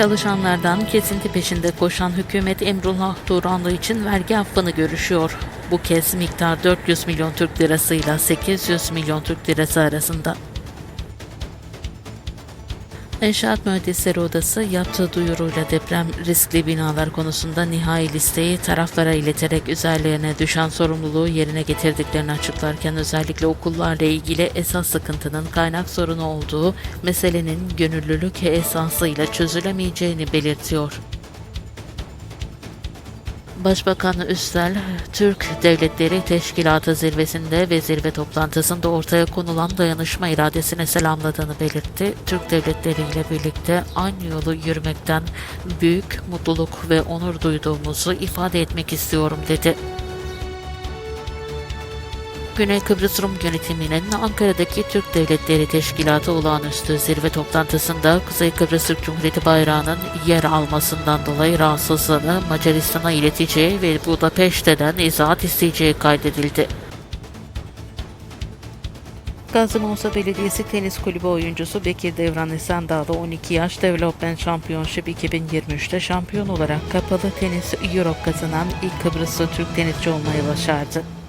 Çalışanlardan kesinti peşinde koşan hükümet Emrullah Turanlı için vergi affını görüşüyor. Bu kez miktar 400 milyon Türk lirası ile 800 milyon Türk lirası arasında. İnşaat Mühendisleri Odası yaptığı duyuruyla deprem riskli binalar konusunda nihai listeyi taraflara ileterek üzerlerine düşen sorumluluğu yerine getirdiklerini açıklarken özellikle okullarla ilgili esas sıkıntının kaynak sorunu olduğu meselenin gönüllülük esasıyla çözülemeyeceğini belirtiyor. Başbakan Üstel, Türk Devletleri Teşkilatı zirvesinde ve zirve toplantısında ortaya konulan dayanışma iradesine selamladığını belirtti. Türk devletleri ile birlikte aynı yolu yürümekten büyük mutluluk ve onur duyduğumuzu ifade etmek istiyorum dedi. Güney Kıbrıs Rum yönetiminin Ankara'daki Türk Devletleri Teşkilatı olağanüstü zirve toplantısında Kuzey Kıbrıs Türk Cumhuriyeti bayrağının yer almasından dolayı rahatsızlığını Macaristan'a ileteceği ve Budapeşte'den izahat isteyeceği kaydedildi. Gazi Belediyesi Tenis Kulübü oyuncusu Bekir Devran Esendağ'da 12 yaş Development Championship 2023'te şampiyon olarak kapalı tenis Europe kazanan ilk Kıbrıslı Türk tenisçi olmayı başardı.